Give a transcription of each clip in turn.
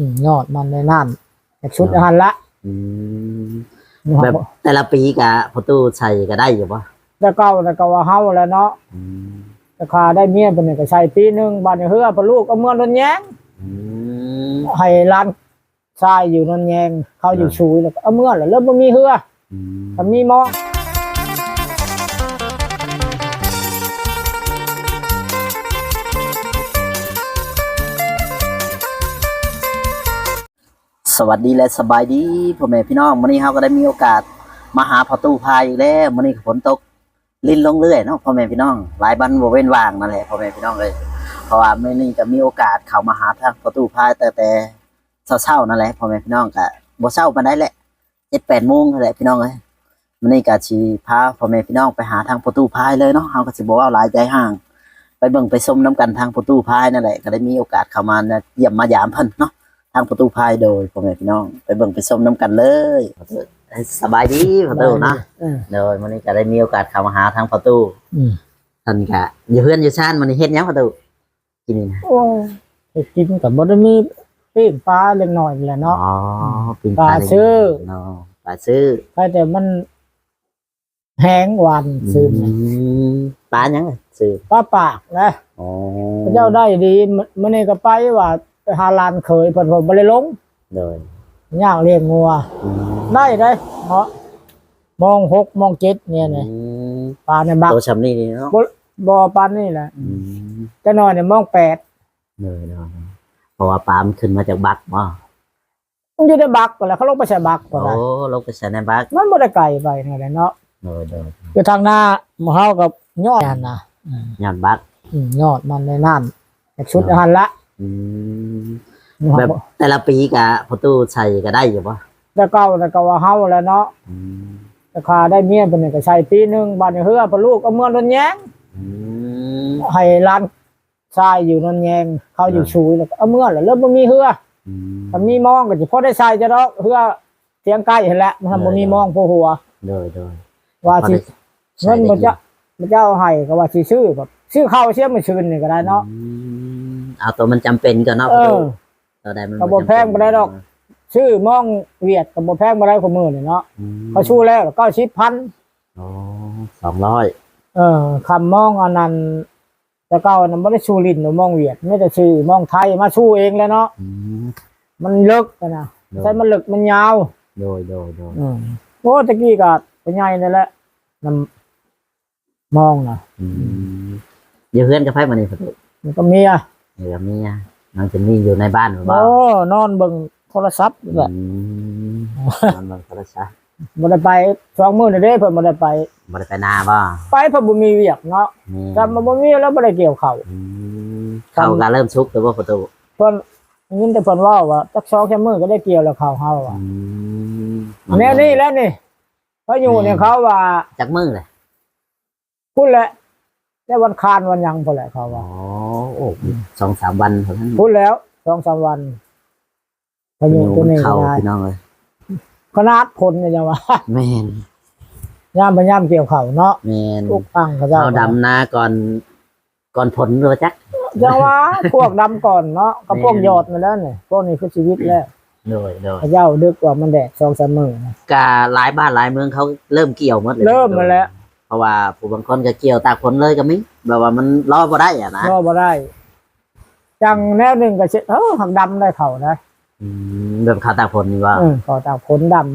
อืมยอดมันในน้ำจากชุดอาหารละอืมแบบแต่ละปีกะพอตู้ใส่ก็ได้อยู่ปะแต่เก่าแต่ก็ว่าเฮาแล้วเนาะอืมแต่คาได้เมียเป็นนี่ก็ใช้ปีหนึงบัดนี้เฮือพอลูกเอาเมืองนนแยงอืมให้ร้านชายอยู่นนแยงเขาอยู่อ่าชูยแล้วก็เอาเมืองแล้วเริ่มบ่มีเฮืออืมก็มีหมอ สวัสดีและสบายดีพ่อแม่พี่น้องวันนี้เราก็ได้มีโอกาสมาหาพอตู้พายอีกแล้ววันนี้ฝนตกลิ้นลงเรื่อยเนาะพ่อแม่พี่น้องหลายบันบเว้นว่างนั่นแหละพ่อแม่พี่น้องเลยเพราะว่ามื่อนี้ก็มีโอกาสเข้ามาหาทางพอตู้พายแต่แต่เช้าๆนั่นแหละพ่อแม่พี่น้องก็บ่เช้ามาได้แหละเจ็ดแปดโมงนั่นแหละพี่น้องเลยวันนี้ก็ชีพาพ่อแม่พี่น้องไปหาทางประตูพายเลยเนาะเราก็สิบอกว่าหลายใจห่าง ไปเบิ่งไปชมน้ำกันทางประตูพายนั่นแหละก็ได้มีโอกาสเข้ามาเยี่ยมมายามเพิ่นเนาะ ทางประตูพายโดยพ่อแม่พี่น้อง ไปเบิ่งไปชมน้ำกันเลยสบายดีประตูนะเออโดยวันนี้ก็ได้มีโอกาสเข้ามาหาทางประตูอืมท่านก็อยู่เพื่อนอยู่ชานวันนี้เฮ็ดหยังประตูกินนี่นะโอ้ยไปกินก็บ่ได้มีปิ้งปลาเล็กน้อยแหละอ๋อเนาะปิ้งปลาซื้อเนาะปลาซื้อใครแต่มันแห้งหวานซึมอืมปลาหยังอะซื้อปลาปากนะอ๋อพระเจ้าได้ดีมื้อมื่อนี้ก็ไปว่าไป หาลานเคยเพิ่นเพิ่นบ่ได้ลงโดยย่างเลี้ยงงัว อืมได้ได้เนาะมองหกมองเจ็ดเนี่ยนะอืมปลาในบักตัวชำนี่นี่เนาะบ่บ่ปานนี่แหละอืมจะนอนเนี่ยมองแปดโดยโดยเพราะว่าปลามันขึ้นมาจากบักบ่มันอยู่ในบักก็แล้วเขาลงไปใส่บักก็โอ้ได้ลงไปใส่ในบักมันบ่ได้ไกลไปนี่แหละเนาะโดยโดยคือทางหน้าหมู่เฮากับยอดนั่นนะอืมย้อนบัก อืมยอดมันในน้ำจากชุดอาหารละ อืมหมู่เฮาแบบแต่ละปีกะพอตู้ใส่ก็ได้อยู่ปะแต่เก่าแต่ก็ว่าเฮาแล้วเนาะอืมแต่คาได้เมียเป็นนี่ก็ใช้ปีหนึงบัดนี้เฮือพอลูกเอาเมืองนนแยงอืมให้ร้านชายอยู่นนแยงเขาอยู่อ่าชูยแล้วก็เอาเมื่อแล้วเริ่มบ่มีเฮืออืมถ้ามีมองก็สิพอได้ใส่จะดอกเฮือเสียงใกล้เห็นแหละมันบ่มีมองผู้หัว โดยโดยว่าพอสิได้เงินบ่จะบ่เจ้าให้ก็ว่าสิซื้อแบบ ซื้อข้าวเสียมื้อชื่นนี่ก็ได้เนาะ อืมเอาตัวมันจำเป็นก่อนเนาะเอพออตู้ตัวใดมันก็บ่แพงบ่ได้ดอกซื้อมองเวียดก็บ่แพงบ่ได้ของมื้อนี่เนาะอืมเขาชูแล้ว90,000อ๋อสองร้อยเออคำมองอันนั้นแต่เก่านั้นบ่ได้ชูลิ้นหรือมองเวียดไม่ได้ชื่อมองไทยมาชูเองแล้วเนาะอืมมันลึกอะนะโดยใช่มันลึกมันยาว โดยโดยโดยอืมโอ้ตะกี้ก็เป็นไงนั่นแหละนํมองนะอืม อยู่เพื่อนกับไพ่มานี่พอตู้มันก็เมียอยู่กับเมียน้องจะมีอยู่ในบ้านหรือเปล่าโอ้นอนเบิ่งโทรศัพท์นี่แหละอืมมันมันโทรศัพท์บ่ได้ไปสองมื้อนี่เด้เพิ่นบ่ได้ไปบ่ได้ไปนาบ่ไปเพิ่นบ่มีเวียกเนาะนี่ถ้ามันบ่มีแล้วบ่ได้เกี่ยวข้าวอืมเขาก็เริ่มชุกหรือว่าประตูเพิ่นยินแต่เพิ่นเว้าว่าจักสองแค่มื้อก็ได้เกี่ยวแล้วข้าวเฮาอะอืมแน่นี่แล้วนี่เพราะอยู่เนี่ยเขาว่าจักมือเลยพูดแหละ ได้วันคานวันหยังพอแหละเขาอ๋ว่าอโอ้สองสามวันเท่านั้นพูดแล้วสองสามวันพายุตัวนี้เข้าก็ได้พี่น้องเลยขนาดผลเนี่ยจะว่าแม่นย่ามไปย่ามเกี่ยวเข่าเนาะแม่นทุกตั้งเขาเจ้าเข้าดำนาก่อนก่อนผลหรือว่าจักจะว่าพวกดำก่อนเนาะกับพวกแม่นยอดมาแล้วเนี่ยพวกนี้คือชีวิตแล้วโดยโดยเขาเจ้าดึกกว่ามันแดดสองสามมือนะกาหลายบ้านหลายเมืองเขาเริ่มเกี่ยวหมดเลยเริ่มมาแล้ว เพราะว่าผู้บางคนก็เกี่ยวตากผลเลยก็มีแบบว่ามันรอบ่ได้อะนะรอบ่ได้จังแนวหนึ่งก็เช็ดเออหักดำได้เข่านะอืมแบบเขาตากผลนี่ว่าเออเขาตากผลดม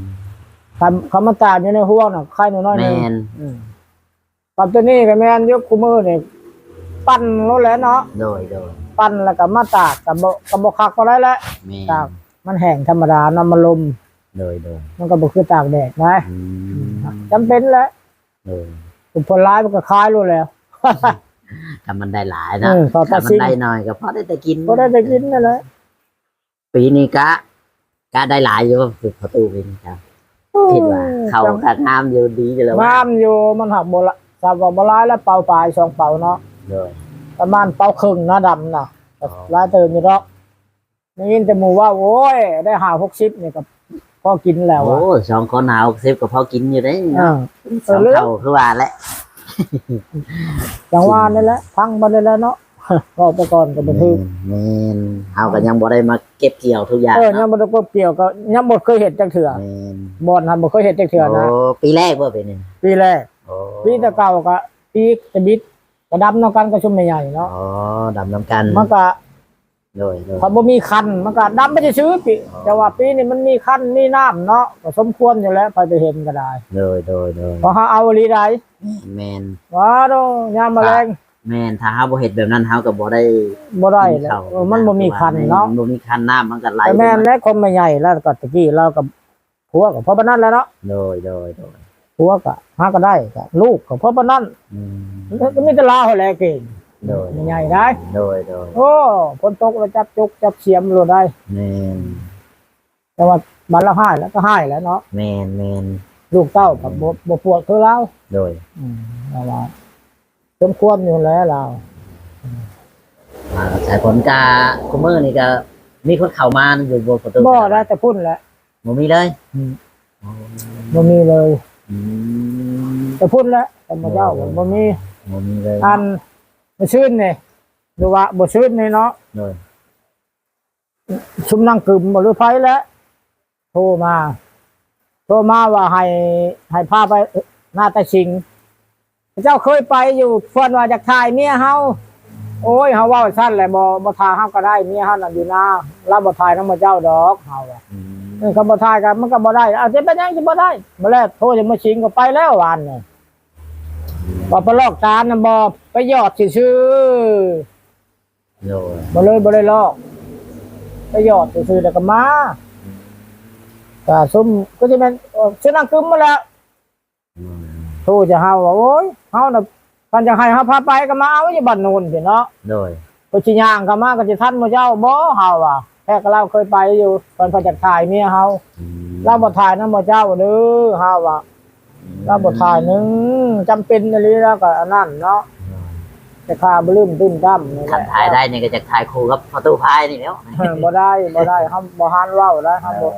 ำคำคำมาตากอยู่ในห่วงน่ะไข่น้อยๆหแมนึงนอืมปัตตานีกับแมนยกคูมือเนี่ยปั้นแล้วแหละเนาะโดยโดยปั้นแล้วก็มาตากกับบ่กับบ่คักก็ได้แหละแมนตากมันแห้งธรรมดาน้ำมันลมโดยโดยมันก็บ่คือตากแดดนะอืมจำเป็นแหละ โดยผลร้ายมันก็คล้ายรู้แล้วถ้ามันได้หลายเอนะอเขาตัถ้าดมัสิน นได้น้อยก็พอได้แต่กินก็ได้แต่กินนั่นแหละปีนี้กะกะได้หลายอยู่ฝึกประตูปีนี้ครับคิดว่า เขากะงามอยู่ดีอยู่แล้วงามอยู่มันหักบ่ละทราบว่าบ่ร้ายแล้วเป่าปลายสองเป่าเนาะโดยประมาณเป่าครึ่งนะดำน่ะอ๋อ ร้ายเติมอยู่ดอกได้ยินแต่หมู่ว่าโอ้ยได้หา60นี่ก็ พอกินแล้วโอ้อะสองคนหาวเซฟกับพอกินอยู่ได้อ่าสองเท่าคือว่าแหละจังว่านั่นแหละพังบ่ได้แล้วเนาะก็ไปก่อนก็บ่ถึกแม่นเฮาก็ยังบ่ได้มาเก็บเกี่ยวทุกอย่างเออยัเนาะงบ่ได้พบเกี่ยวก็ยังบ่เคยเห็นจักเทื่อแม่นบ่อนทำบ่เคยเห็นจักเทื่อนะโอ้ปีแรกบ่เป็นนี่ปีแรกโอ้ปีแตะเก่าก็ปีตะบิดก็ดำนำกันก็ชุมใหญ่ๆเนาะอ๋อดำน้ำกันมันก็ โดยโดย ถ้าบ่มีคันมันก็ดำไม่ได้ซื้อปีแต่ว่าปีนี้มันมีคันมีน้ำเนาะก็สมควรอยู่แล้วไปไปเห็นก็ได้โดยโดยโดยเพราะเฮาเอาอีหลีได้แม่นว้าโดยามแมลงแม่นถ้าเฮาบ่เฮ็ดแบบนั้นเฮาก็บ่ได้บ่ได้กินแล้วข้าวเออมันบ่มีคันเนาะ มับ่มีคันน้ำมันก็ไหลแต่แม่นและคนไม่ใหญ่แล้วก็ตะกี้เราก็ผัวก็เพราะปานนั้นแหล้วเนาะโดยโดยโดยผัวก็หาก็ได้ก็ลูกก็เพราะปานนั้นอืมก็มีแต่ลาวแหละเก่ง โดยไม่ใหญ่ได้ โดยโดยโอ้ฝนตกแล้วจับจุกจับเสียมโลดได้แม่นแต่ว่าบัดละหายแล้วก็หายแล้วเนาะแม่นแม่นลูกเต้าก็บ่บ่ปวดคือเราโดยอืมเอาว่าสมควรอยู่แล้วเราอ่าสายผลกาคุมือนี่ก็มีคนเข้ามาอยู่บนประตูบ่ได้แต่พุ่นแหละบ่มีเลยบ่มีเลยอืมแต่พุ่นแหละแต่มาเจ้าบ่มีบ่มีเลยอัน บ่ชื่นนี่หรือว่าบ่ชื่นนี่เนาะโดยชุมนั่งกึมบ่หรือไผแล้วโทรมา โทรมาว่าให้ให้พาไปหน้าตาชิง เจ้าเคยไปอยู่เพิ่นว่าอยากถ่ายเมียเฮาโอ้ยเฮาเว้าซั่นแหละบ่บ่ถ่ายเฮาก็ได้เมียเฮานั่นอยู่นาเราบ่ถ่ายนำเจ้าดอกเฮาว่าอืมเออเขาบ่ถ่ายกันมันก็บ่ได้เอาจะเป็นยังจะบ่ได้มาแล้วโทรจะมาชิงก็ไปแล้ววานนี่ ว่าไปลอกตาน่ะบ่ไปยอดซื่อโดยๆบ่เลยบ่ได้ลอก ไปยอดซื่อๆแล้วก็มาก็ซุมก็สิแม่นเอ่อสินั่งกึมมาแล้วอืมโทรจะเฮาว่าโอ้ยเฮาน่ะคันจะให้เฮาพาไปก็มาเอาอยู่บ้านโน่นสิเนาะ โดยก็สิย่างก็มาก็สิทันบ่เจ้าบ่เฮาว่าแค่ก็เราเคยไปอยู่ตอนพระจักถ่ายเมียเฮาอืมเราบ่ถ่ายนำบ่เจ้าเด้อเฮาว่า เราบ่ถ่ายหนึงจำเป็นอีหลีแล้วก็อันนั้นเนาะแต่ค่าบ่ลืมตื้นตั้มนี่แหคันละถ่ายได้นี่ก็จะถ่ายคู่กับประตูพายนี่แล้วเออบ่ได้บ่ได้เฮาบ่หานเว้าได้เฮาบ่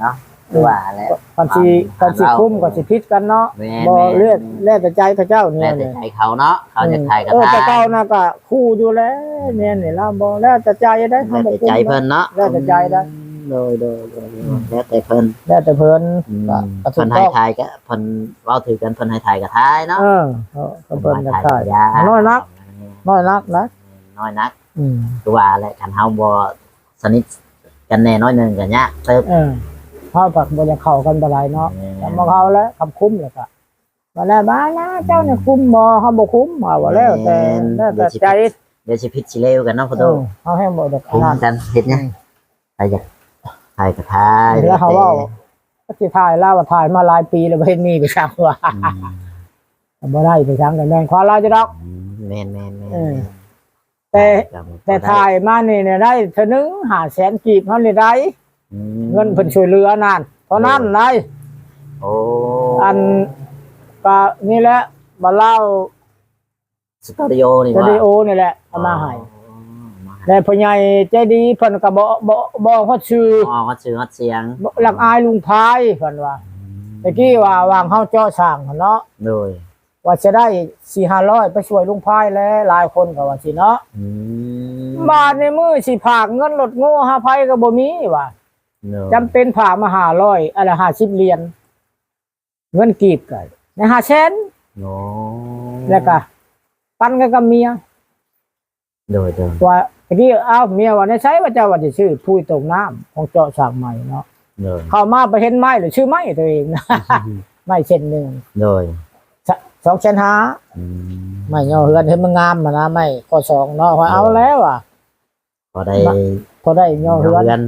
เนาะคือว่าแล้ว กันสิกันสิคุ้มก็สิผิดกันเนาะแม่บ่แม่เลือดแล้วแต่ใจเขาเจ้าเนี่แม่ยแต่เนี่ยใจเขาเนาะเขาจะถ่ายกับเออแต่ถ่ายเก่าน่ะก็คู่อยู่แล้วเนี่ยนี่เราบ่แล้วแต่ใจได้เฮาแล้วบ่แต่ใจเพิ่นเนาะ แล้วแต่ใจได้ โดยโดยโดยแล้วแต่เพิ่นแล้วแต่เพิ่นอืมก็ก็ถูเพิ่กนต้ให้องถ่ายก็เพิ่นเว้าถือกันเพิ่นให้ถ่ายกับถ่ายเนาะเออก็เพิ่นก็ถ่ายใช่กับยาน้อยนักน้อยนักนะน้อยนักอืมคือว่าแหละคันเฮาบ่สนิทกันแน่น้อยหนึงก็ยากเติบเออเฮาปักบ่จะเข้ากันบ่ได้เนาะ แต่มาเขาแล้วคำคุ้มเลยก็มาแล้วมานะเจ้าเนี่ยคุ้มบ่เขาบ่คุ้มเอาว่าแล้วแต่แล้วแต่ใจเดี๋ยวสิผิดสิเลวกันเนาะพ่อเอโตอเขาให้บ่ได้ขคุ้มนาดกันเฮ็ดหยังใครจะ ถ่ายกับถ่ายแล้วเขาเว่าก็สิถ่ายลาวว่าถ่ายมาหลายปีแล้วบ่เห็นมีไปซักว่าอืมบ่ได้ไปซังกันแม่นขอลาจะดอกแม่นแม่นแม่นเออแต่แต่ถ่ายมานี่เนี่ยได้เท่านึง500,000กีบเฮานี่ได้อืมเงินเพิ่นช่วยเหลือนั่นเพราะนั้นได้โอ้อันก็นี่แหละบ่เล่าสตูดิโอนี่สตูดิโอนี่แหละเอามาให้อ๋อมาให้ แต่พ่อใหญ่ใจดีเพิ่นก็บ่บ่บ่ฮอดชื่ออ๋อเขาชื่อเขาเสียงบ่หลักอายลุงพายเพิ่นว่าตะกี้ว่าวางเฮาเจาะสร้างหั่นเนาะโดยว่าจะได้4-500ไปช่วยลุงพายแล้วหลายคนก็ว่าสิเนาะอืมบาทในมือสิฝากเงินรถโง่หาภัยก็บ่มีว่าโดยจำเป็นฝากมา500อะไร50เหรียญเงินกีบก็ใน500,000โอ้แล้วก็ปันกันกับเมีย โดยโดยว่าตะกี้เอ้าเมียว่าในใช้ว่าเจ้าว่าจะชื่อผู้ตกน้ำของเจาะสร้างใหม่เนาะโดยเข้ามาไปเห็นไม้หรือชื่อไม้ตัวเองนะ ไม้เช่นหนึ่งโดยสสองเช่นห้าอืมไม่เงาเฮือนเห็นมันงามมานะไม่ข้อสองเนาะว่าเอาแล้วอะ พอได้พอได้เงาเฮือนเงิน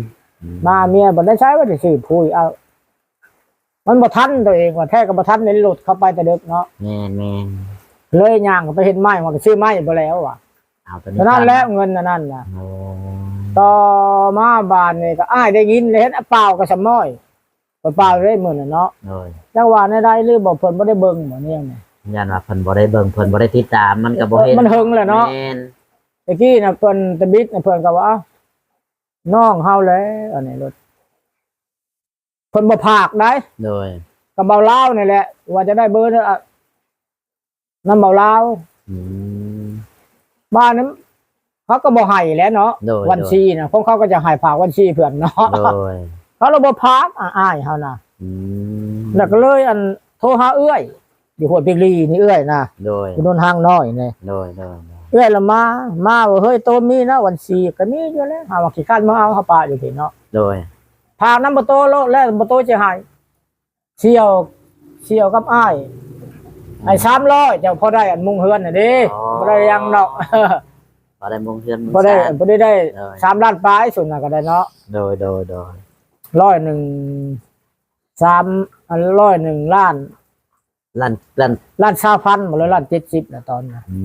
มาเมียบ่ได้ใช้ว่าจะชื่อผู้เอามันบ่ทันตัวเองว่าแท้ก็บ่ทันในหลุดเข้าไปแต่เด็กเนาะ แม่นแม่นเลยย่างก็ไปเห็นไม้มันก็ชื่อไม้บ่แล้วอะ เอาตัวนี้ฉะนั้นแล้วเงินอันนั้นน่ะ โอ้ต่อมาบานนี่ก็อ้ายได้ยินเลยเห็นเปล่าก็สำน้อยเปล่าได้มื้อน่ะเนาะโดยจังหวะในได้หรือบ่เพิ่นบ่ได้เบิ่งบ่เนี่ยนี่ยันว่าเพิ่นบ่ได้เบิ่งเพิ่นบ่ได้ติดตามมันก็บ่เห็นมันหึงแหละเนาะแม่นตะกี้น่ะเพิ่นตะบิดน่ะเพิ่นก็ว่าเอ้าน้องเฮาแล้วอันนี้รถเพิ่นบ่พากได้โดยกับเบาลาวนี่แหละ ว่าจะได้เบอร์เท่าอะนำเบาลาวอืม บ้านนั้นเขาก็บ่ให้แหล้วเนาะโดยวันชีนะพวกเขาก็จะให้ฝากวันชีเพื่อนเนาะโดยเขาเราบ่พักอะอ้ายเขานะอืมแล้วก็เลยอันโทรหาเอื้อยอยู่หัวปิกลีนี่เอื้อยนะโดยอยู่โดนห้างน้อยนี่ โดยโดยเอื้อยละมา มาว่าเฮ้ยโตมีนะวันชีก็มีอยู่แล้วหาว่าขี้ข้านมาเอาเขาปาอยู่ที่เนาะโดยพาน้ำบ่โตโลแล้วบ่โตจะให้เชี่ยวเชี่ยวกับอ้าย ให้300เจ้าพอได้อันมุงเฮือนน่ะเด้บ่ได้ยังเนาะพอได้มงเพื่อนมึงบ่ได้สานบ่ได้ได้เออสามล้านปลายสุดน่ะก็ได้เนาะโดยโดยโดยร้อยหนึ่งสามอันร้อยหนึ่งล้านลั่นลั่นล้านชาพันหมดเลยล้านเจ็ดสิบนะตอนน่ะอื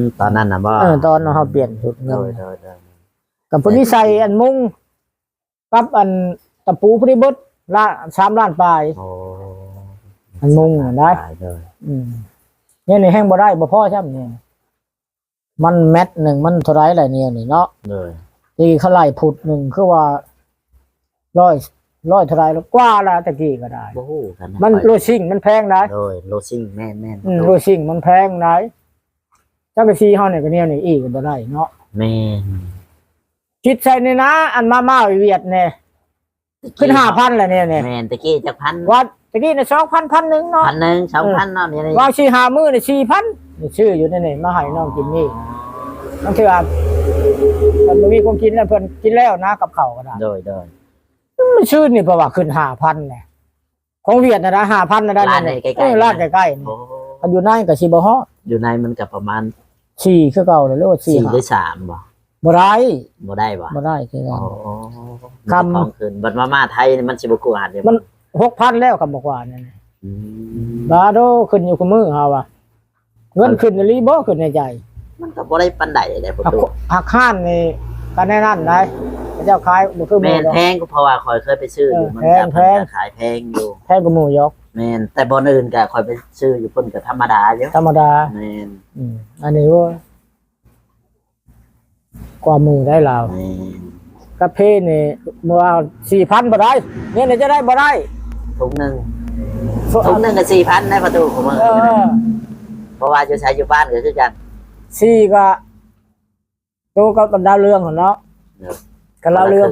มตอนนั้นนะบ่เออตอนเราเปลี่ยนชุดเงิโดนยโดยโดยกับพอดีใส่อันมุ้งกับอันตะปูพอดีเบดล้านสามล้านปลาย โอ้ อันมุ้งน่ะได้ตายเลยอืมเนี่ยนี่แห้งบ่ได้บ่พอใช่ไหมเนี่ยมันแมตหนึ่งมันเท่าไรแหละเนี่ยนี่เนาะเลยตีเขาไล่ผุดหนึ่งคือว่าร้อยร้อยเท่าไรแล้วกว่าละตะกี้ก็ได้ โอ้โหกันมันโลชิ่งมันแพงนะโดยโลซิ่งแม่นแม่นอืมโลชิ่งมันแพงนะจักรชีเฮาเนี่ยก็เนี่ยนี่อีกก็บ่ได้เนาะแม่นคิดใส่นี่นะ อันมาม่าเวียดเนี่ยขึ้นห้าพันแล้วเนี่ยเนี่ยแม่นตะกี้จักพันว่า ตะกี้เนี่ยสองพันพันหนึ่งเนาะพันหนึ่งสองพันเนาะเนี่ยนี่ว่าชีหามือเนี่ยสี่พันนี่ชื่ออยู่ในนี่มาให้น้องกินนี่นั่นคืออะมันบ่มีคนกินแล้วเพิ่นกินแล้วนะกับเขาวก็ได้โดยโดยมันชื่อนี่เพราะว่าขึ้นห้าพันเนี่ยของเวียดนะนะห้าพันนะได้ร้านเนี่ยใกล้ๆเออร้านใกล้ๆนี่โอ้มันอยู่ในกับชีบฮอดอยู่ในมันกับประมาณสี่คือเก่าเลยหรือว่าสี่สี่ห้าหรือสามบ่บ่ได้บ่ได้บ่บ่ได้คือโอ้เก่าคำของคืนบัดมาม่าไทยนี่มันสิบ่กูอ่านเดี๋ยวมัน หกพันแล้วคำบอกว่าเนี่ยอืมบาโดขึ้นอยู่กับมือเฮาว่ะเงินขึ้นในรีบ่ขึ้นในใจ มันก็บ่ได้ปานใดเลยผมหักดูหักข้านนี่ก็แน่นั่นได้พระเจ้าขายบ่คือหแม่มูนดอก แพงก็เพราะว่าคอยเคยไปซื้ออยู่เออมันแพงจะแพมันงจะขายแพงอยู่แพงกว่าหมูยกแม่นแต่บ่อนอื่นก็คอยไปซื้ออยู่เพิ่นก็ธรรมดาอยู่ธรรมดา แม่นอืมอันนี้ว่ากว่าหมูได้แล้วแม่นกาแฟนี่มือเอา4,000บ่ได้เนี่ยนี่จะได้บ่ได้ ถุงหนึงถุงหนึงก็4,000ในประตูของมึงเออเพราะว่าอยู่ใช้อยู่บ้านก็คือกันสี่ก็โตกับดาวเรืองหั่นเนาะครับกับดาวเรือง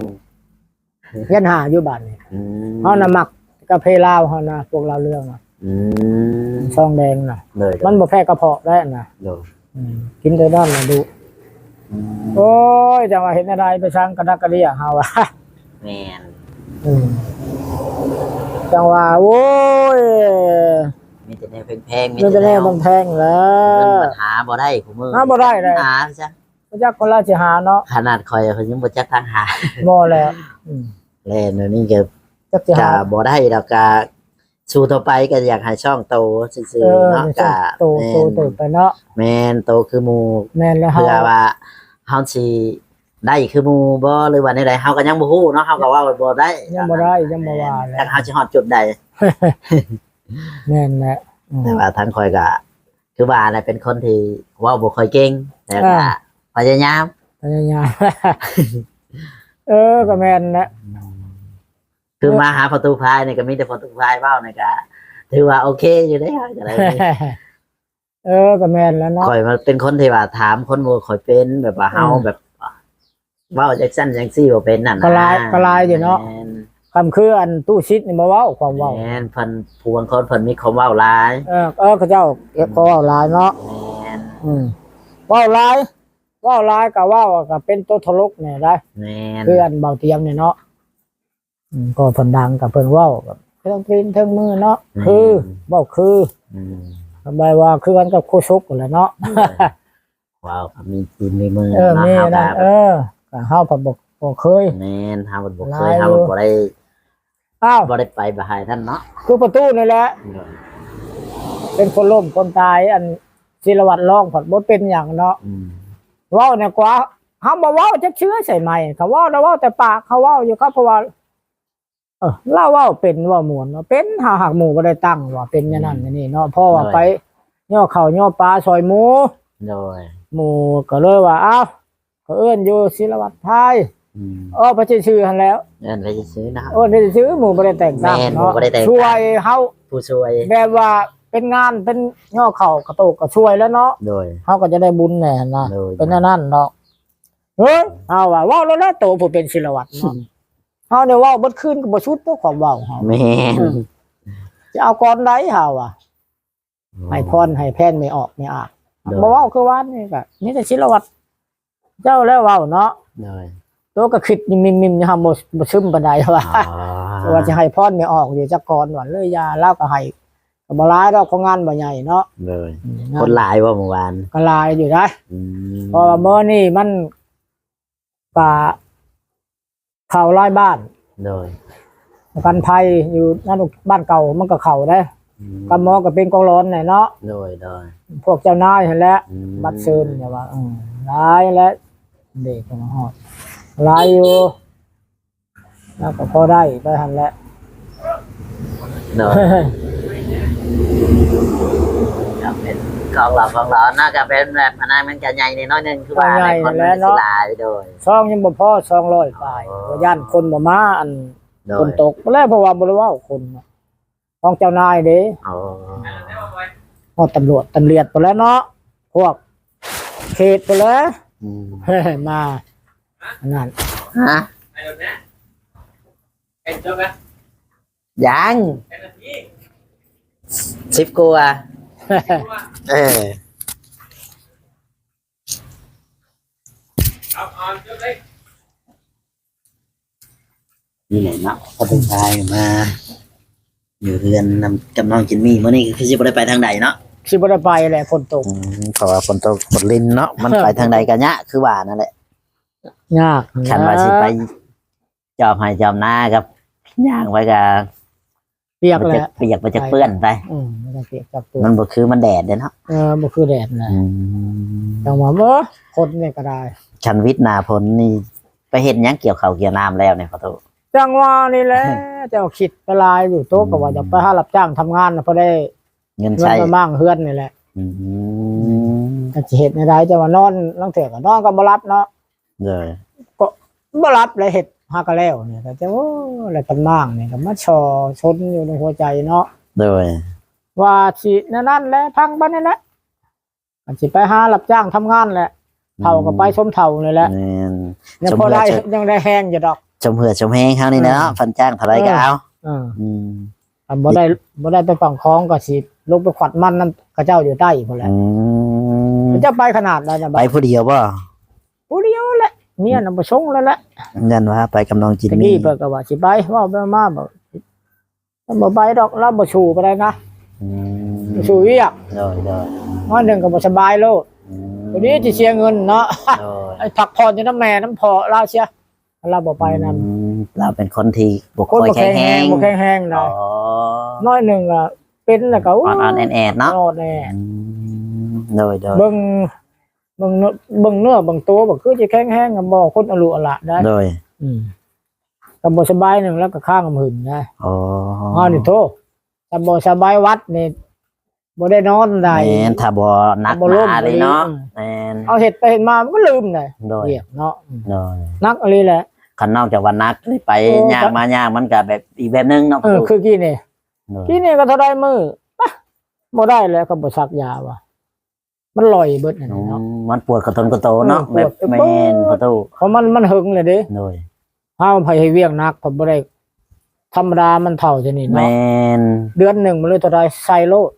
เฮียนหาอยู่บ้านนี่อืมเฮาน่ะมักกาแฟลาวเฮานะพวกดาวเรืองน่ะอืมซองแดงน่ะเลยมันบ่แพ้กระเพาะได้น่ะเลยอืมกินแต่ด้านน่ะดูโอ้ยจังว่าเห็นอะไรไปสร้างกระดักกระเดียเฮาว่ะแม่นอืม จังว่าโอ้ยมีแต่แนวแพงๆมีมันจะแต่แนแน่วมันแพงแล้เงินวมันหาบ่ได้ของมึงหาบ่ได้เลย หาจ้ะพระเจ้าคนราชหาเนาะขนาดคอยเขายังบ่จักทางหาบ่แล้วอืมแล่นนี่ก็จักสิกะหาบ่ได้ดอกกะสู้ต่อไปก็อยากให้ช่องโตซื่อเออๆเนาะกะโตโตโตไปเนาะแม่นโตคือหมู่แม่นแล้วเฮาเพื่อว่าเฮาสิ ได้คือหมู่บ่หรือว่าในใดเฮาก็ยังบ่ฮู้เนาะเฮาก็เว่าบ่ได้ยังบ่ได้ยังบ่ว่าแล้จัวกเฮาสิฮอดจุดใดแม่นแหละอืมแต่ว่าทั้งคอยก็คือว่าน่ะเป็นคนที่เว้าบ่ค่อยเก่งแต่ก็อ่าพยายามพยายามเออก็แม่นแหละคือมาหาประตูพายนี่ก็มีแต่ประตูพายเว้านี่ก็ถือว่าโอเคอยู่ได้อก็ได้เออก็แม่นแล้วเนาะข่อยมันเป็นคนที่ว่าถามคนบ่ข่อยเป็นแบบว่าเฮาอืมแบบ เว้าจังซั่นจังซี่บ่เป็นนั่นนะก็ลายก็ลายอยู่เนาะ แม่นคำคืออันตู้ชิดนี่มาเว้าความเว้า แม่นเพิ่นผู้บางคนเพิ่นมีคำเว้าหลายเออเออเขาเจ้าเก็บก็เว้าหลายเนาะ แม่นอืมเว้าหลายเว้าหลายก็เว้าก็เป็นตัวทะลุเนี่ยได้ แม่นคืออันเบาเทียมเนี่ยเนาะอืมก็เพิ่นดังกับเพิ่นเว้ากับเครื่องพินเครื่องมือเนาะคือเว้าคืออืมหมายว่าคือกันกับโคชุกนั่นแหละเนาะว้าวมีตีนมีมือเออนาะมีเฮานั่นก็เออ ก็เฮาก็บ่บ่เคย แม่นเฮาบ่บ่หเคลายยอยู่เฮาบ่ได้อ้าวบ่ได้ไปบ่หายท่านเนาะคือประตูนี่แหละ เป็นคนล้มคนตาย อันศิลวัตรร้องผัดบ่เป็นหยังเนาะอืมเว้าเนี่ยกว่าเฮาบ่เว้าจักเชื้อใส่ไม้เขาเว้าแล้วเว้าแต่ปากเขาเว้าอยู่ครับเพราะว่าเออเล่าเว้าเป็นเว่าหมวนเนาะเป็นหาหักหมูบ่ได้ตั้งว่าเป็นอย่างนั้นอย่างนี้เนาะเพราะว่าไปย่อข้าวย่อปลาซอยหมูโดย หมูก็เลยว่าอ้าวก็ เอิ้นอยู่ศิลวัตรไทยอืมเออบ่ใช่ชื่อหันแล้วเงินไปซื้อนะเออได้ชื่อหมูบ่ได้แต่งตั้งแม่นหมู่เนาะบ่ได้แต่งตั้งช่วยเฮาผู้ช่วยแบบว่าเป็นงานเป็นย่อเข่ากระโตกก็ช่วยแล้วเนาะโดยเขาก็จะได้บุญแน่นะโดยเป็นอันนั่นเนาะเฮ้ยเอาว่าเว้าแล้วนะโตผู้เป็นศิลวัตรเนาะเฮาเนี่ยเว้าเบิดคืนก็บ่ชุดตัวความเว้าเฮาแม่นจะเอาก่อนใดเฮาอะให้พรให้แพนไม่ออกไม่อากโดยบ่เว้าคือว่านี่ก็มีแต่ศิลวัตร เจ้าแล้วเว้าเนาะโดยตัวก็คิดมิมๆๆนะครับบ่บ่ซึมปานใดว่าอ๋อว่าจะให้พรไม่ออกอยู่จักก่อนว่าเลยยาเล่าก็ให้ก็บ่ร้ายดอกของงานบ่ใหญ่เนาะโดยอืมคนหลายว่าเมื่อวานก็หลายอยู่ได้อืมเพราะว่ามื้อนี้มันป่าเข้าร้ายบ้านโดยประกันภัยอยู่นั่นบ้านเก่ามันก็เข้าได้อืมกับหมอก็เป็นกองร้อนน่ะเนาะโดยโดยพวกเจ้านายหั่นแหละอืมบัตรเชิญเนี่ยว่าอืมหลายและ เด็กก็มาฮอดหลายอยู่แล้วก็พอได้ไปหั่นแหละโดยก็เป็นของเราของเราน่าจะเป็นแบบพนักมันจะใหญ่ในน้อยหนึงคือว่าในคนมันสิหลายโดยซองยังบ่พอซองร้อยปลายอ๋อบ่ย่านคนบ่มาอันโดคนยตกบ่แล้วเพราะว่าบ่ได้เว้าคนน่ะของเจ้านายเด้อ๋อฮอดตำรวจตำรวจไปแล้วเนาะพวกเขตไปแล้ว อืมเฮ้ยมาอันนั่นฮะ Em trước á, ยัง em là gì? สิบกว่าเออ Học on trước đi. นี่แหละเนาะพอเป็นชายมา อยู่เรือนนำกับน้องจินมี่เมื่อนี้คือสิบ่ได้ไปทางใดเนาะ สิบ่ได้ไปแหละฝนตกอืมเพราะว่าฝนตกฝนลินเนาะมันไปทางใดกันยะคือว่านั่นแหละยากคันว่าสิไปจอบให้จอมหน้ากับย่างไว้กับเปียกมันแหจะละเปียกมันจะเปื้อนไปอืมมันจะเปียกจับตัวมันบ่คือมันแดดเด้เนาะเออบ่คือแดดนะอืมจังหวะเมื่อคนเนี่ยก็ได้ชันวิทย์นาพลนี่ไปเห็นยังเกี่ยวเขาวเกี่ยวน้ำแล้วเนี่ยขอโทษจังหวะนี่แหละเจ้าคิดไปหลายอยู่โต๊ะก็ว่าจะไปหารับจ้างทำงานน่ะพอได้ เงินเงินใช้มามั่งเฮือนนี่แหละอืมก็สิเฮ็ดในใดจะว่านอนลังเถื่อก็นอนก็บ่รับเนาะเลยบ่รับเลยเฮ็ดหาก็แล้วเนี่ยแต่โอ้อะไรกันมั่งนี่ก็มาชอชนอยู่ในหัวใจเนาะเลยว่าสินั่นนั่นแหละพังบ้านนี่แหละก็สิไปหารับจ้างทำงานแหละเท่าก็ไปชมเท่านี่แหละแม่น ยังชมพอได้เพื่อชม ยังได้แห้งอยู่ดอก ชมเหือชมแห้งเขานี่เนาะอืมฟันจ้างเท่าไรก็เอาเอออืม อันบ่ได้บ่ได้ไปฝั่งคลองก็สิ ลงไปขวัดมันนั่นกระเจ้าอยู่ใต้พุ่นแหละอืมกระเจ้าไปขนาดนั้นนะไปผู้เดียวป่ะผู้เดียวแหละเมียน่ะบ่ชงแล้วแหละยันว่าไปกับน้องจินตะนี่กี้เพิ่นก็ว่าสิไปเว่าไปมาบ่มันบ่ไปดอกเราบ่ชูไปได้นะอืมบ่ชูเวียกเลยเลยวันหนึงก็บ่สบายโลดอืมวันนี้สิเสียเงินเนาะเลยไอ้พักผ่อนอยู่น้ำแม่น้ำพอเราเสียเราบ่ไปนำอืมเราเป็นคนที่บุคคนคลบ่แข็แข็งงแรแรงงบ่แข็งแรงอ๋นะอน้อยหนึงอะ เป็นแล้วก็อ่อนอ่อนแอนแอนเนาะรอดแน่อืมเลยเลยเบิ่งเบิ่งเนื้อเบิ่งเนื้อเบิ่งตัวบ่คือจะแข็งแรงก็บ่คนอรุอละได้เลยอืมก็บ่สบายหนึงแล้วก็ข้างกับหื่นนะอ๋ออ๋อนี่โทถ้าบ่สบายวัดนี่บ่ได้นอนได้แมนถ้าบ่นักบ่หล่มนาเลยเนาะอืมแมนเอาเฮ็ดไปเฮ็ดมามันก็ลืมได้โดยเรียกเนาะอืมโดยนักอะไรแหละคันนอกจากวันนักเลยไปโอ้ย่างมาย่างมันก็แบบอีกแบบนึงเนาะเออคือกี้นี่ โดยกี้นี่ก็เท่าได้มือปะบ่ได้แล้วก็บ่ซักยาว่ะมันลอยเบิดนั่นอืน่ะเนาะมมันปวดกระทนกระโตเนาะเออปแบวบดแมนปวดประตูเพราะมันมันหึงเลยเด้โดยห้ามไปให้เวียงนักก็บ่ได้ธรรมดามันเท่าจะนี่แมเนาะนเดือนหนึ่งมันเลยเท่าได้ใส่โลด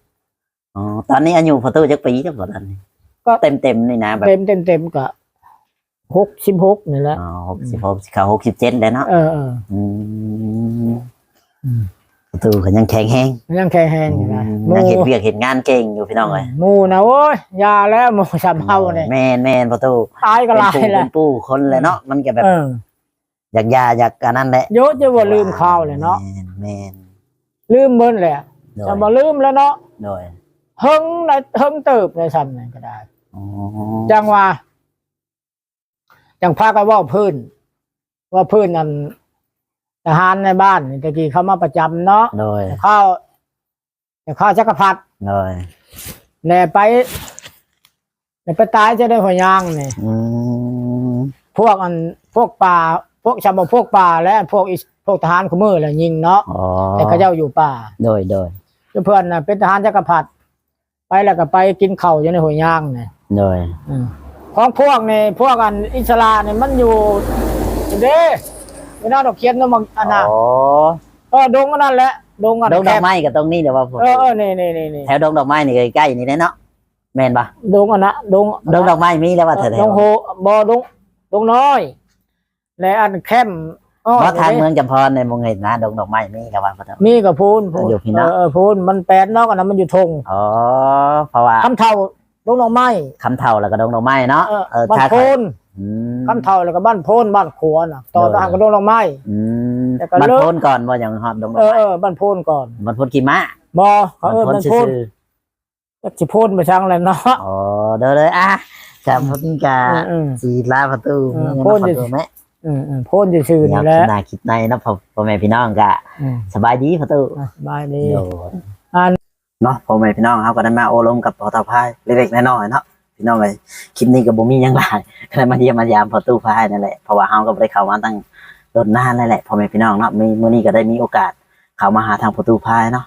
อ๋อตอนนี้อายุประตูจักปีจักบ่ทันนี่ก็เต็มเต็มๆนี่นะแบบเต็มเต็มเต็มก็66นี่แหละอ๋อหกสิบหกเขาหกสิบเจ็ดแล้วเนาะเออเอออืมอืม ประตูก็ยังแข็งแห้งยังแข็งแรงอยู่นะหยังมู่เห็นเวียกเห็นงานเก่งอยู่พี่น้องเลยหมู่นะโอ้ยยาแล้วหมู่สามเฮาเนี่ยแมนแมนประตูตายก็เป็นหลายปู่แหเป็ละนปู่คนเลยเนาะมันก็แบบเอออยากยาอยากอันนั้นแหละโยจะว่าลืมข้าวเลยเนาะแมนแมนลืมเบิ้นเลยอะโดจะมาลืมแล้วเนาะโดยเฮงในเฮงเติบในซ้ำนั่นก็ได้ อ๋อจังว่าจังพากันว่าพื้น ว่าพื้นนั่น ทหารในบ้านนี่ตะกี้เขามาประจำเนาะโดยแต่ข้าวแต่ข้าวจักรพรรดิโดยแหน่ไปแหน่ไปตายจะได้หัวยางนี่อืมพวกอันพวกป่าพวกชาวบ้านพวกป่าและพวกอิสพวกทหารขมือแหละยิงเนาะอ๋อแต่เขาเจ้าอยู่ป่าโดยโดยเพื่อนน่ะเป็นทหารจักรพรรดิไปแล้วก็ไปกินข้าวอยู่ในหัวยางเนี่ยโดยอืมของพวกนี่พวกอันอิสลามนี่มันอยู่เด้ ไม่น่าดอกเขียนนะบางอันน่ะอ๋อเออดงอันนั่นแหละดงอันดงดอกไม้กับตรงนี้เดี๋ยวว่าผมเออเออนี่นี่นี่นี่แถวดงดอกไม้นี่ใกล้ๆนี่แหละเนาะแม่นปะดงอันนะดงดงดอกไม้มีแล้วว่าแถวดงโหบ่ดงดงน้อยและอันแคมอ้อเพราะทางเมืองจำพรในเมืองเห็นนะดงดอกไม้มีแล้วว่าพระเจ้ามีกับพูนพูนอยู่พี่เอนะอเออพูนมันแปดเนอกอันนั้นมันอยู่ทงอ๋อเพราะว่าคำเท่าดงดอกไม้คำเท่าแล้วก็ดงดอกไม้เนาะเออเออบ้านถ้าโพนอืม คำเท่าแล้วก็บ้านโพนบ้านขัวน่ะต่อเออทางกับดงดอกไม้อืมแต่ก็มันเลิกโพนก่อนว่าอย่างฮอดดงดอเอกอไม้เออบ้านโพนก่อนมันโพนกี่มะบอเขาเออมับ้านนโพโพนนซื่อสิโพนไปช่างเลยเนาะๆอ๋อเด้อเลยอะจำพุทธกาอืมอืมสีลาประตูอืมมีโพนประอยู่ตูไหมอืมอืมโพนอยู่ชื่ออยานี่กแหคิละดหน้าคิดในเนาะพ่อพ่อแม่พี่น้องกะอืมสบายดีประตูอะบายดีโดอันเนาะพ่อแม่พี่น้องเขาก็ได้มาโอลมกับพอตาพายเล็กๆน้อยๆเนาะ พี่น้องเลยคลิปนี้ก็บ่มียังหลายก็เลยมาเยี่ยมมายามพอตู้พายนั่นแหละเพราะว่าเฮาก็ได้เข้ามาตั้งโดนนานแล้วแหละพ่อแม่พี่น้องเนาะมีมื้อนี้ก็ได้มีโอกาสเข้ามาหาทางประตูพายเนาะ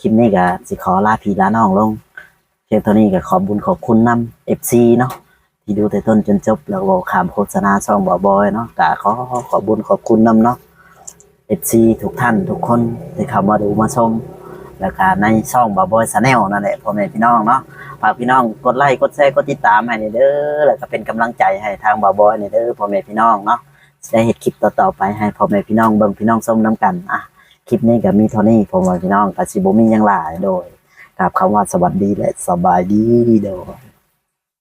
คลิปนี้ก็สิขอลาพี่ลาน้องลงเพียงเท่านี้ก็ขอบบุญขอบคุณนำ FC เนาะที่ดูแต่ต้นจนจบแล้วก็บอกขามโฆษณาช่องบ่บอยเนาะก็ขอขอบบุญขอบคุณนำเนาะ FC ทุกท่านทุกคนที่เข้ามาดูมาชม แล้วก็ในช่องบาบอยสแนลนั่นแหละพ่อแม่พี่น้องเนาะฝากพี่น้องกดไลค์กดแชร์กดติดตามให้นี่เด้อแล้วก็เป็นกำลังใจให้ทางบาบอยนี่เด้อพ่อแม่พี่น้องเนาะได้เห็นคลิปต่อๆไปให้พ่อแม่พี่น้องเบิ่งพี่น้องส้มน้ำกันอะคลิปนี้กับมีเท่านี้พ่อแม่พี่น้องก็สิบ่มียังหลายโดยกับคำว่าสวัสดีและสบายดีโดย